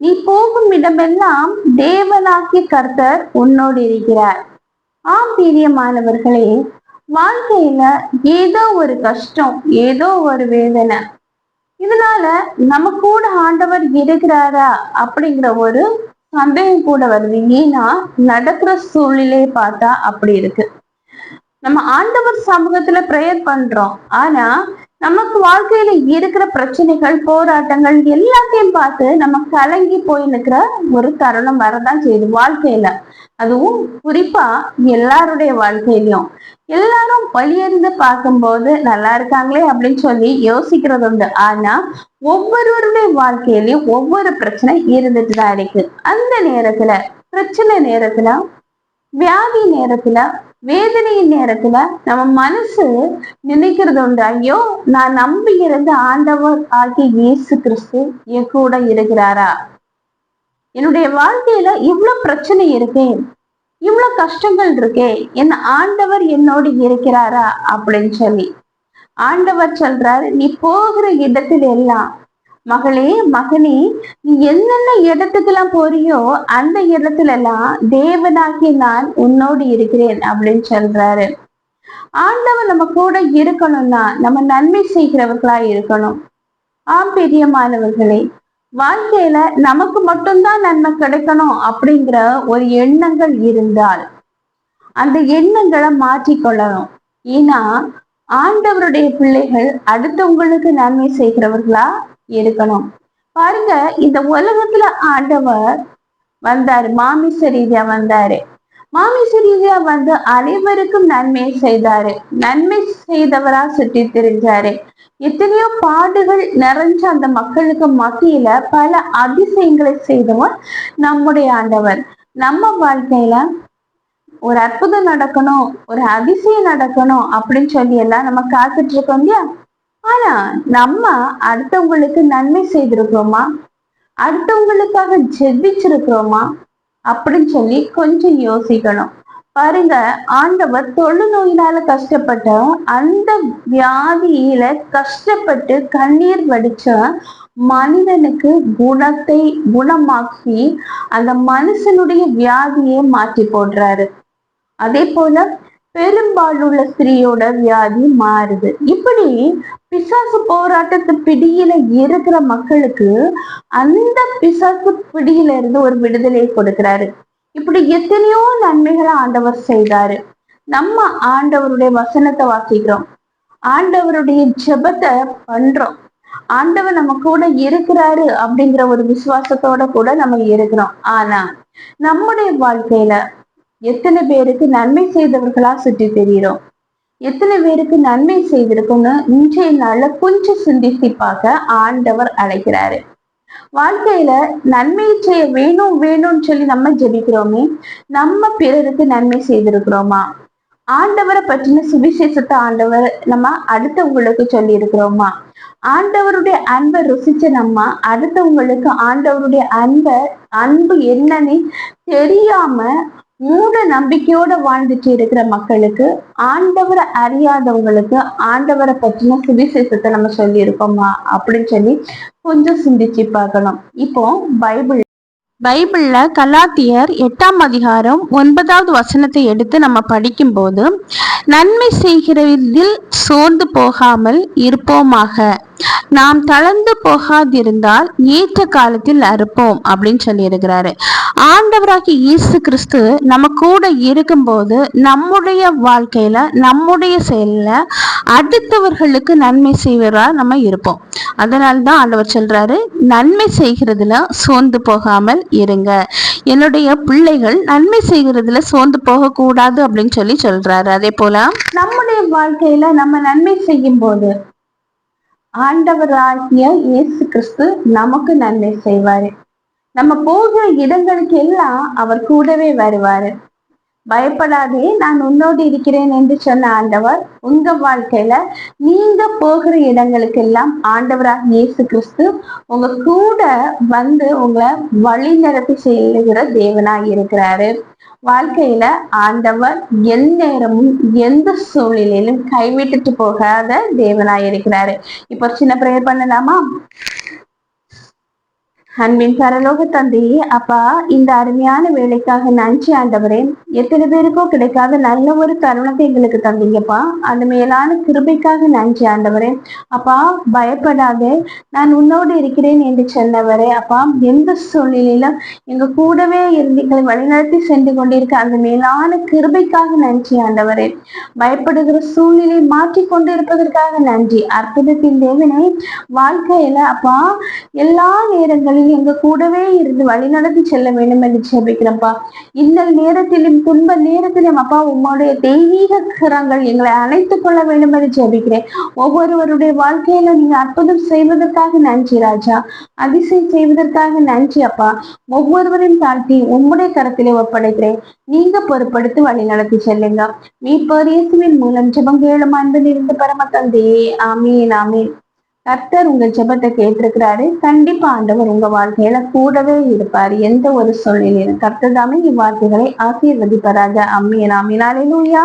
நீ போகும் இடமெல்லாம் தேவனாகிய கர்த்தர் உன்னோடு இருக்கிறார். ஆம் பிரியமானவர்களே வாழ்க்கையில ஏதோ ஒரு கஷ்டம் ஏதோ ஒரு வேதனை. இதனால நம்ம கூட ஆண்டவர் இருக்கிறாரா அப்படிங்கிற ஒரு சந்தேகம் கூட வருது. ஏன்னா நடக்கிற சூழ்நிலையை பார்த்தா அப்படி இருக்கு. நம்ம ஆண்டவர் சமூகத்துல பிரேயர் பண்றோம். ஆனா நமக்கு வாழ்க்கையில இருக்கிற பிரச்சனைகள் போராட்டங்கள் எல்லாத்தையும் பார்த்து நம்ம கலங்கி போய் நிற்கிற ஒரு தருணம் வரதான் செய்யுது வாழ்க்கையில. அதுவும் குறிப்பா எல்லாருடைய வாழ்க்கையிலயும். எல்லாரும் வழியறிந்து பார்க்கும்போது நல்லா இருக்காங்களே அப்படின்னு சொல்லி யோசிக்கிறது உண்டு ஆனா ஒவ்வொருவருடைய வாழ்க்கையிலயும் ஒவ்வொரு பிரச்சனை இருந்துட்டு தான் இருக்கு. அந்த நேரத்துல பிரச்சனை நேரத்துல வியாதி நேரத்துல வேதனையின் நேரத்துல நம்ம மனசு நினைக்கிறது உண்டு. ஐயோ நான் நம்பி இருந்த ஆண்டவர் ஆகிய இயேசு கிறிஸ்து என் கூட இருக்கிறாரா? என்னுடைய வாழ்க்கையில இவ்வளவு பிரச்சனை இருக்கே இவ்வளவு கஷ்டங்கள் இருக்கே என் ஆண்டவர் என்னோடு இருக்கிறாரா அப்படின்னு சொல்லி. ஆண்டவர் சொல்றாரு நீ போகிற இடத்துல எல்லாம் மகளே மகனே நீ என்னென்ன இடத்துக்கெல்லாம் போறியோ அந்த இடத்துல எல்லாம் தேவனாகி நான் உன்னோடு இருக்கிறேன் அப்படின்னு சொல்றாரு. ஆண்டவன் நம்ம கூட இருக்கணும்னா நம்ம நன்மை செய்கிறவர்களா இருக்கணும். ஆம் பிரியமானவர்களே வாழ்க்கையில நமக்கு மட்டும்தான் நன்மை கிடைக்கணும் அப்படிங்கிற ஒரு எண்ணங்கள் இருந்தால் அந்த எண்ணங்களை மாற்றிக்கொள்ளணும். ஏன்னா ஆண்டவருடைய பிள்ளைகள் அடுத்தவங்களுக்கு நன்மை செய்கிறவர்களா இருக்கணும் பாருங்க இந்த உலகத்துல ஆண்டவர் வந்தாரு. மாமிச ரீதியா வந்தாரு. மாமிச ரீதியா வந்து அனைவருக்கும் நன்மை செய்தாரு. நன்மை செய்தவரா சுற்றி தெரிஞ்சாரு. எத்தனையோ பாடுகள் நிறைஞ்ச அந்த மக்களுக்கு மத்தியில பல அதிசயங்களை செய்தவர் நம்முடைய ஆண்டவர். நம்ம வாழ்க்கையில ஒரு அற்புதம் நடக்கணும் ஒரு அதிசயம் நடக்கணும் அப்படின்னு சொல்லி எல்லாம் நம்ம காத்துட்டு இருக்கோம் இல்லையா? ஆனா நம்ம அடுத்தவங்களுக்கு நன்மை செய்திருக்கிறோமா? அடுத்தவங்களுக்காக ஜெபிச்சிருக்கிறோமா? அப்படின்னு சொல்லி கொஞ்சம் யோசிக்கணும். பாருங்க ஆண்டவர் தொழுநோயினால கஷ்டப்பட்ட அந்த வியாதியில கஷ்டப்பட்டு கண்ணீர் வடிச்ச மனிதனுக்கு குணத்தை குணமாக்கி அந்த மனுஷனுடைய வியாதியை மாற்றி போடுறாரு. அதே போல பெரும்பாலுள்ள ஸ்திரீயோட வியாதி மாறுது. இப்படி பிசாசு போராட்டத்து பிடியில இருக்கிற மக்களுக்கு அந்த பிசாசு பிடியில இருந்து ஒரு விடுதலை கொடுக்கிறாரு. இப்படி எத்தனையோ நன்மைகளை ஆண்டவர் செய்தாரு. நம்ம ஆண்டவருடைய வசனத்தை வாசிக்கிறோம். ஆண்டவருடைய ஜெபத்தை பண்றோம். ஆண்டவர் நம்ம கூட இருக்கிறாரு அப்படிங்கிற ஒரு விசுவாசத்தோட கூட நம்ம இருக்கிறோம். ஆனா நம்முடைய வாழ்க்கையில எத்தனை பேருக்கு நன்மை செய்தவர்களா சுற்றி தெரிகிறோம். எத்தனை பேருக்கு நன்மை செய்திருக்குன்னு இன்றைய நாள்ல கொஞ்சம் சிந்தித்து பார்க்க ஆண்டவர் அழைக்கிறாரு. வாழ்க்கையில நன்மை செய்ய வேணும் வேணும்னு சொல்லி நம்ம ஜெபிக்கிறோமே நம்ம பிறருக்கு நன்மை செய்திருக்கிறோமா? ஆண்டவரை பற்றின சுவிசேஷத்தை ஆண்டவர் நம்ம அடுத்தவங்களுக்கு சொல்லி இருக்கிறோமா ஆண்டவருடைய அன்பை ருசிச்ச நம்ம அடுத்தவங்களுக்கு ஆண்டவருடைய அன்பை அன்பு என்னன்னு தெரியாம மூட நம்பிக்கையோட வாழ்ந்துட்டு இருக்கிற மக்களுக்கு ஆண்டவரை அறியாதவங்களுக்கு ஆண்டவரை பற்றின சுவிசேஷத்தை நம்ம சொல்லி இருக்கோமா அப்படின்னு சொல்லி கொஞ்சம் சிந்திச்சு பார்க்கணும். இப்போ பைபிள் பைபிள்ல கலாத்தியர் எட்டாம் அதிகாரம் ஒன்பதாவது வசனத்தை எடுத்து நம்ம படிக்கும்போது நன்மை செய்கிறதில் சோர்ந்து போகாமல் இருப்போமாக. நாம் தளர்ந்து போகாதிருந்தால் ஏற்ற காலத்தில் அறுப்போம் அப்படின்னு சொல்லி இருக்கிறாரு ஆண்டவராகி இயேசு கிறிஸ்து நம்ம கூட இருக்கும்போது நம்முடைய வாழ்க்கையில நம்முடைய செயல்ல அடுத்தவர்களுக்கு நன்மை செய்வரா நம்ம இருப்போம். அதனால்தான் ஆண்டவர் சொல்றாரு நன்மை செய்கிறதுல சோர்ந்து போகாமல் இருங்க. என்னுடைய பிள்ளைகள் நன்மை செய்கிறதுல சோர்ந்து போக கூடாது அப்படின்னு சொல்லி சொல்றாரு. அதே போல நம்முடைய வாழ்க்கையில நம்ம நன்மை செய்யும் போது ஆண்டவராகிய இயேசு கிறிஸ்து நமக்கு நன்மை செய்வாரு. நம்ம போகிற இடங்களுக்கு எல்லாம் அவர் கூடவே வருவாரு. பயப்படாதே நான் உன்னோடு இருக்கிறேன் என்று சொன்ன ஆண்டவர் உங்க வாழ்க்கையில நீங்க போகிற இடங்களுக்கு எல்லாம் ஆண்டவராக இயேசு கிறிஸ்து உங்க கூட வந்து உங்களை வழி நடத்தி செல்லுகிற தேவனாய் இருக்கிறாரு. வாழ்க்கையில ஆண்டவர் எந்நேரமும் எந்த சூழ்நிலையிலும் கைவிட்டுட்டு போகாத தேவனாய் இருக்கிறாரு. இப்போ சின்ன பிரேயர் பண்ணலாமா? அன்பின் பரலோக தந்தையே அப்பா இந்த அருமையான வேலைக்காக நன்றி ஆண்டவரே. எத்தனை பேருக்கோ கிடைக்காத நல்ல ஒரு தருணத்தை எங்களுக்கு தந்தீங்கப்பா. அந்த மேலான கிருபைக்காக நன்றி ஆண்டவரே. அப்பா பயப்படாதே. நான் உன்னோடு இருக்கிறேன் என்று சொன்னவரே அப்பா. எந்த சூழ்நிலையிலும் எங்க கூடவே இருந்து வழிநடத்தி சென்று கொண்டிருக்க அந்த மேலான கிருபைக்காக நன்றி ஆண்டவரே. பயப்படுகிற சூழ்நிலை மாற்றி கொண்டு இருப்பதற்காக நன்றி. அற்புதத்தின் தேவனை வாழ்க்கையில அப்பா எல்லா நேரங்களிலும் நீ எங்க கூடவே இருந்து வழிநடத்தி செல்ல வேண்டும் என்று ஜெபிக்கிறப்பா இந்த நேரத்திலும் துன்ப நேரத்திலும் அப்பா உம்முடைய தெய்வீக கரங்கள் எங்களை அழைத்துக் கொள்ள வேண்டும் என்று ஜெபிக்கிறேன். ஒவ்வொருவருடைய வாழ்க்கையில நீங்க அற்புதம் செய்வதற்காக நன்றி ராஜா. அதிசயம் செய்வதற்காக நன்றி அப்பா. ஒவ்வொருவரையும் தாழ்த்தி உம்முடைய கரத்திலே ஒப்படைக்கிறேன். நீங்க பொறுப்படுத்தி வழி நடத்தி செல்லுங்க. மீட்பர் இயேசுவின் மூலம் ஜெபம் கேளும் அன்பில் இருந்து பரம தந்தையே. ஆமீன் ஆமீன். கர்த்தர் உங்க ஜெபத்தை கேட்டிருக்கிறாரு. கண்டிப்பா ஆண்டவர் உங்க வாழ்க்கையில கூடவே இருப்பாரு. எந்த ஒரு சூழ்நிலையிலும் கர்த்தர் தாமே இவ்வார்த்தைகளை ஆசீர்வதிப்பாராக. அம்மியன் ஆமீன். அலையிலூயா